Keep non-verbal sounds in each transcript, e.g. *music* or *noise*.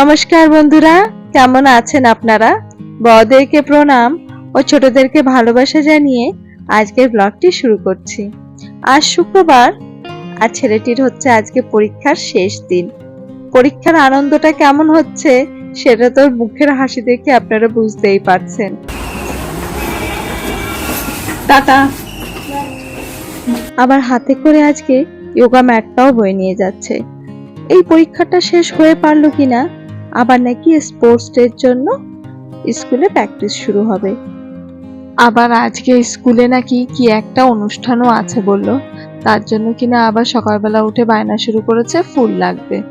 নমস্কার বন্ধুরা, কেমন আছেন আপনারা? বড়দেরকে প্রণাম ও ছোটদেরকে ভালোবাসা জানিয়ে আজকের ব্লগটি শুরু করছি। আজ শুক্রবার, আর ছেলেটির হচ্ছে আজকে পরীক্ষার শেষ দিন। পরীক্ষার আনন্দটা কেমন হচ্ছে, সেটা তোর মুখের হাসি দেখে আপনারা বুঝতেই পারছেন। আবার হাতে করে আজকে যোগা ম্যাটটাও বয়ে নিয়ে যাচ্ছে। এই পরীক্ষাটা শেষ হয়ে পারল কিনা আবার নাকি স্পোর্টস ডের জন্য স্কুলে প্র্যাকটিস শুরু হবে। আবার আজকে স্কুলে নাকি কি একটা অনুষ্ঠানও আছে বলল। তার জন্য কিনা আবার সকালবেলা উঠে বায়না শুরু করেছে, ফুল লাগবে।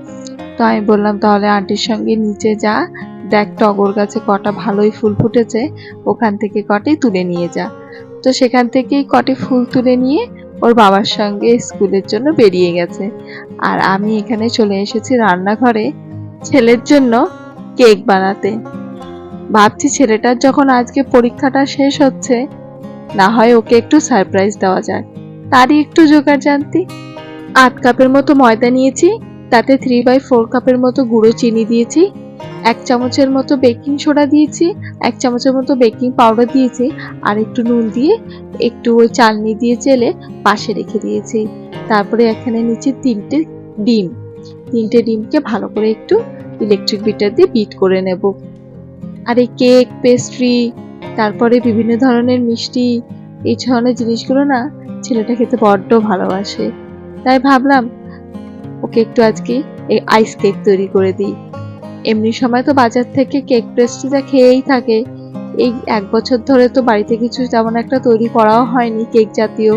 তো আমি বললাম, তাহলে আন্টির সঙ্গে নিচে যা, দেখ টগর গাছে কটা ভালোই ফুল ফুটেছে, ওখান থেকে কটি তুলে নিয়ে যা। তো সেখান থেকেই কটি ফুল তুলে নিয়ে ওর বাবার সঙ্গে স্কুলের জন্য বেরিয়ে গেছে। আর আমি এখানে চলে এসেছি রান্নাঘরে। ছেলের জন্য কেক বানাতে। ভাবছি ছেলেটার যখন আজকে পরীক্ষাটা শেষ হচ্ছে, না হয় ওকে একটু সারপ্রাইজ দেওয়া যায় তারই একটু জোগাড় জানতি। আট কাপের মতো ময়দা নিয়েছি, তাতে থ্রি বাই ফোর কাপের মতো গুঁড়ো চিনি দিয়েছি, এক চামচের মতো বেকিং সোডা দিয়েছি, এক চামচের মতো বেকিং পাউডার দিয়েছি, আর একটু নুন দিয়ে একটু ওই চালনি দিয়ে চেলে পাশে রেখে দিয়েছি। তারপরে এখানে নিচে তিনটে ডিম। তিনটে ডিমকে ভালো করে একটু ইলেকট্রিক বিটার দিয়ে বিট করে নেব। আর এই কেক পেস্ট্রি তারপরে বিভিন্ন ধরনের মিষ্টি, এই ধরনের জিনিসগুলো না ছেলেটা খেতে বড্ড ভালোবাসে। তাই ভাবলাম, ওকে একটু আজকে এই আইস কেক তৈরি করে দিই। এমনি সময় তো বাজার থেকে কেক পেস্ট্রিটা খেয়েই থাকে। এই এক বছর ধরে তো বাড়িতে কিছু তেমন একটা তৈরি করাও হয়নি কেক জাতীয়।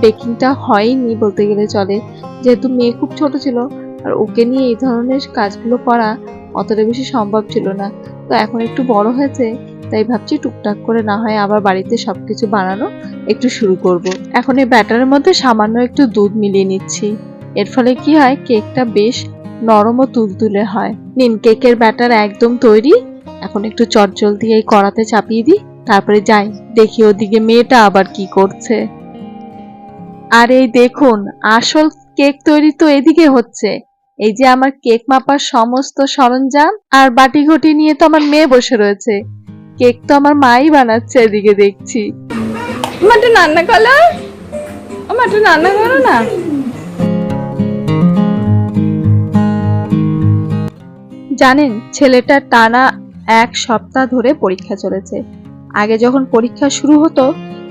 বেকিংটা হয়নি বলতে গেলে চলে। যেহেতু মেয়ে খুব ছোট ছিল আর ওকে নিয়ে এই ধরনের কাজগুলো করা অতটা বেশি সম্ভব ছিল না। তো এখন একটু বড় হয়েছে, তাই ভাবছি টুকটাক করে না হয় আবার বাড়িতে সবকিছু বানানো একটু শুরু করব। এখন এই ব্যাটারের মধ্যে সামান্য একটু দুধ মিলিয়ে নিচ্ছি। এর ফলে কি হয়, কেকটা বেশ নরম ও তুলতুলে হয়। নিন, কেকের ব্যাটার একদম তৈরি। এখন একটু চটজল দিয়ে এই কড়াতে চাপিয়ে দিই। তারপরে যাই, দেখি ওদিকে মেয়েটা আবার কি করছে। আর এই দেখুন, আসল কেক তৈরি তো এদিকে হচ্ছে। এই যে আমার কেক মাপার সমস্ত সরঞ্জাম আর বাটি ঘটি নিয়ে তো আমার মেয়ে বসে রয়েছে। কেক তো আমার মাই বানাচ্ছে এদিকে দেখছি। মাটু রান্না করো রান্না করো না। জানেন ছেলেটার টানা এক সপ্তাহ ধরে পরীক্ষা চলেছে। আগে যখন পরীক্ষা শুরু হতো,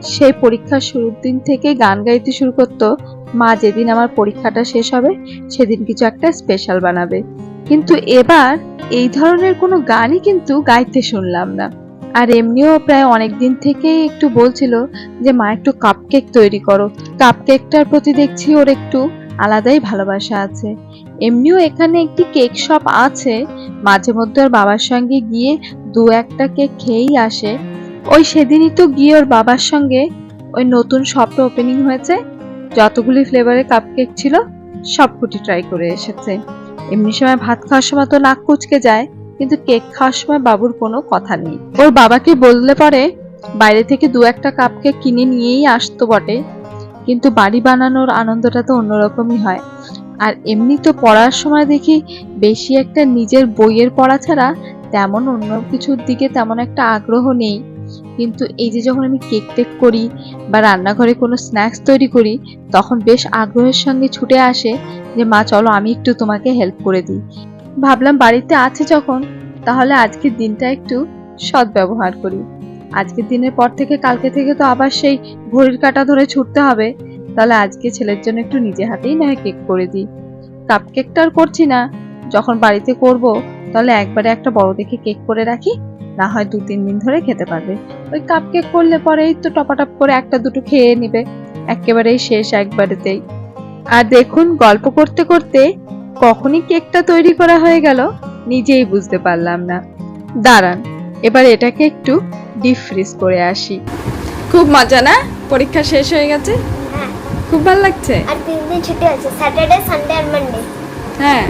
সেই পরীক্ষার শুরুর দিন থেকে গান গাইতে শুরু করতো, মা যেদিন আমার পরীক্ষাটা শেষ হবে, সেদিন কিছু একটা স্পেশাল বানাবে। কিন্তু এবার এই ধরনের কোনো গানই কিন্তু গাইতে শুনলাম না। আর এমনিও প্রায় অনেক দিন থেকেই একটু বলছিল যে, মা, একটু কাপকেক তৈরি করো। কাপকেকটার প্রতি দেখছি ওর একটু আলাদাই ভালোবাসা আছে। এমনিও এখানে একটি কেক শপ আছে। মাঝে মধ্যে ওর বাবার সঙ্গে গিয়ে দু একটা কেক খেয়েই আসে। ওই সেদিনই তো গিয়ে ওর বাবার সঙ্গে ওই নতুন শপটা ওপেনিং হয়েছে। যতগুলি ফ্লেভারের কাপকেক ছিল, সবকটি ট্রাই করে এসেছে। এমনি সময় ভাত খাওয়ার সময় তো নাক কুচকে যায়, কিন্তু কেক খাওয়ার সময় বাবুর কোনো কথা নেই। ওর বাবাকে বললে পরে বাইরে থেকে দু একটা কাপকেক কিনে নিয়েই আসতো বটে, কিন্তু বাড়ি বানানোর আনন্দটা তো অন্যরকমই হয়। আর এমনি তো পড়ার সময় দেখি বেশি একটা নিজের বইয়ের পড়া ছাড়া তেমন অন্য কিছুর দিকে তেমন একটা আগ্রহ নেই। কিন্তু এই যে যখন আমি কেক টেক করি বা রান্নাঘরে কোনো স্ন্যাক্স তৈরি করি, তখন বেশ আগ্রহের সঙ্গে ছুটে আসে যে, মা, চলো আমি একটু তোমাকে হেল্প করে দিই। ভাবলাম বাড়িতে আছে যখন, তাহলে আজকের দিনটা একটু সৎ ব্যবহার করি। আজকের দিনের পর থেকে কালকে থেকে তো আবার সেই ঘড়ির কাটা ধরে ছুটতে হবে। তাহলে আজকে ছেলের জন্য একটু নিজে হাতেই না কেক করে দিই। কাপ কেকটা আর করছি না। যখন বাড়িতে করব, তাহলে একবারে একটা বড় দেখে কেক করে রাখি। না হয় দু তিন দিন ধরে খেতে পারবে। ওই কাপ কেক করলে পরেই তো টপাটপ করে একটা দুটো খেয়ে নিবে। একেবারেই শেষ একবারেতেই। আর দেখুন গল্প করতে করতে কখনই কেকটা তৈরি করা হয়ে গেল নিজেই বুঝতে পারলাম না। দাঁড়ান এবার এটাকে একটু ডিপ ফ্রিজ করে আসি। খুব মজা না? পরীক্ষা শেষ হয়ে গেছে? হ্যাঁ। খুব ভালো লাগছে? আর তিন দিন ছুটি আছে স্যাটারডে সানডে আর মানডে। হ্যাঁ।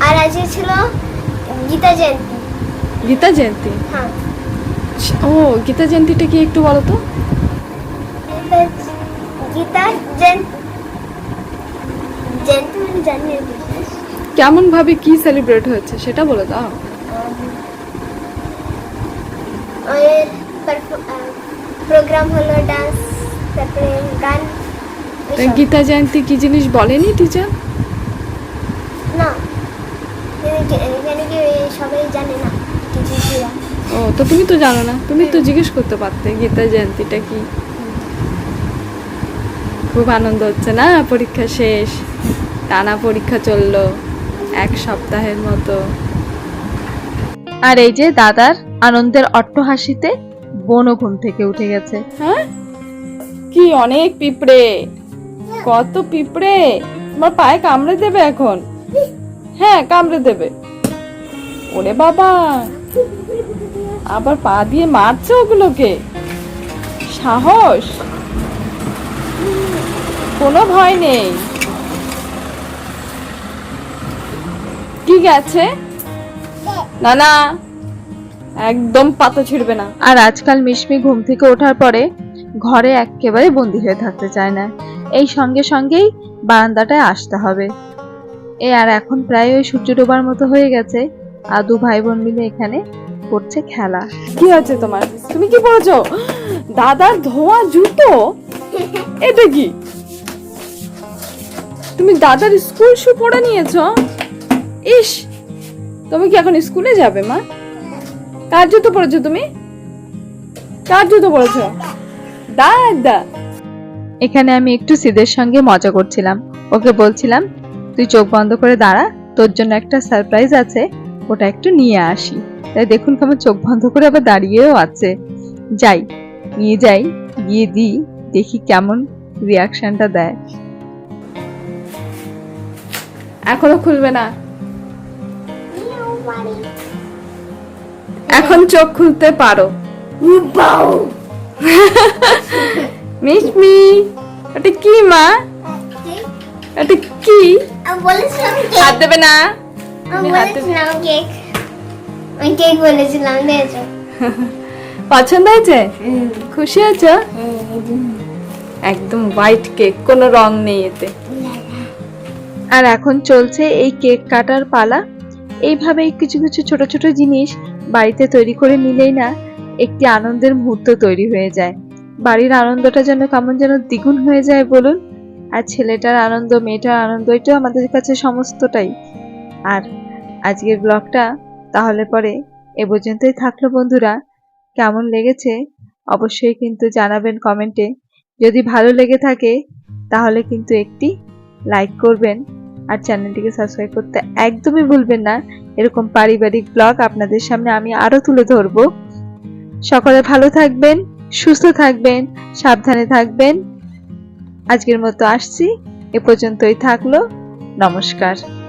আর আজকে ছিল গীতা জয়ন্তী। গীতা জয়ন্তী? হ্যাঁ। ও গীতা জয়ন্তীটা কি একটু বলো তো? গীতা- জয়ন্তী মানে। কেমন ভাবে কি সেলিব্রেট হয়েছে সেটা বলে দাও। প্রোগ্রাম হলো ডান্স তারপরে গান গীতা জয়ন্তী কি জিনিস বলেনি টিচার না। সবাই জানে না? ও তো তুমি তো জানো না। তুমি তো জিজ্ঞেস করতে পারতে গীতা জয়ন্তীটা কি? খুব আনন্দ হচ্ছে না? পরীক্ষা শেষ টানা পরীক্ষা চলল এক সপ্তাহের মতো। আর এই যে দাদার আনন্দের অট্টহাসিতে বোনও ঘুম থেকে উঠে গেছে। হ্যাঁ? কি অনেক পিঁপড়ে। কত পিঁপড়ে। আমার পায়ে কামড়ে দেবে এখন? হ্যাঁ কামড়ে দেবে। ওরে বাবা! আবার পা দিয়ে মারছে ওগুলোকে। সাহস? কোনো ভয় নেই। কি গেছে? না না, একদম পাতা ছিড়বে না। আর আজকাল মিশমি ঘুম থেকে ওঠার পরে ঘরে একেবারে বন্দি হয়ে থাকতে চায় না। এই সঙ্গে সঙ্গেই বারান্দাটায় আসতে হবে। এ আর এখন প্রায় ওই সূর্য ডোবার মতো হয়ে গেছে। আর দু ভাই বোন মিলে এখানে করছে খেলা। কি আছে তোমার? তুমি কি পড়েছো দাদার ধোয়া জুতো? এটা কি? তুমি দাদার স্কুল শু পরে নিয়েছো? ইস তুমি কি এখন স্কুলে যাবে মা? কার জুতো পরেছো তুমি? কার জুতো পরেছো? দাদা। এখানে আমি একটু সিদের সঙ্গে মজা করছিলাম। ওকে বলছিলাম তুই চোখ বন্ধ করে দাঁড়া তোর জন্য একটা সারপ্রাইজ আছে ওটা একটু নিয়ে আসি। তাই দেখুন কেমন চোখ বন্ধ করে আবার দাঁড়িয়েও আছে। যাই নিয়ে যাই গিয়ে দিই দেখি কেমন রিয়াকশনটা দেয়। এখনও খুলবে না। এখন চোখ খুলতে পারো। *laughs* মিশমি এটা কি মা? এটা কি? হাত দেবে না? হাতে- কেক আমি কেক বলেছিলাম দিয়েছ পছন্দ হয়েছে? খুশি আছো একদম হোয়াইট কেক কোনো রং নেই এতে। আর এখন চলছে এই কেক কাটার পালা। এইভাবেই কিছু কিছু ছোট ছোট জিনিস বাড়িতে তৈরি করে নিলেই না একটি আনন্দের মুহূর্ত তৈরি হয়ে যায়। বাড়ির আনন্দটা যেন কেমন যেন দ্বিগুণ হয়ে যায় বলুন। আর ছেলেটার আনন্দ মেয়েটার আনন্দ এটাও আমাদের কাছে সমস্তটাই। আর আজকের ব্লগটা তাহলে পরে এ পর্যন্তই থাকল বন্ধুরা। কেমন লেগেছে? অবশ্যই কিন্তু জানাবেন কমেন্টে। যদি ভালো লেগে থাকে, তাহলে কিন্তু একটি লাইক করবেন। আর চ্যানেলটিকে সাবস্ক্রাইব করতে একদমই ভুলবেন না। এরকম পারিবারিক ব্লগ আপনাদের সামনে আমি আরও তুলে ধরব। সকলে ভালো থাকবেন, সুস্থ থাকবেন, সাবধানে থাকবেন। আজকের মতো আসছি। এ পর্যন্তই থাকল। নমস্কার।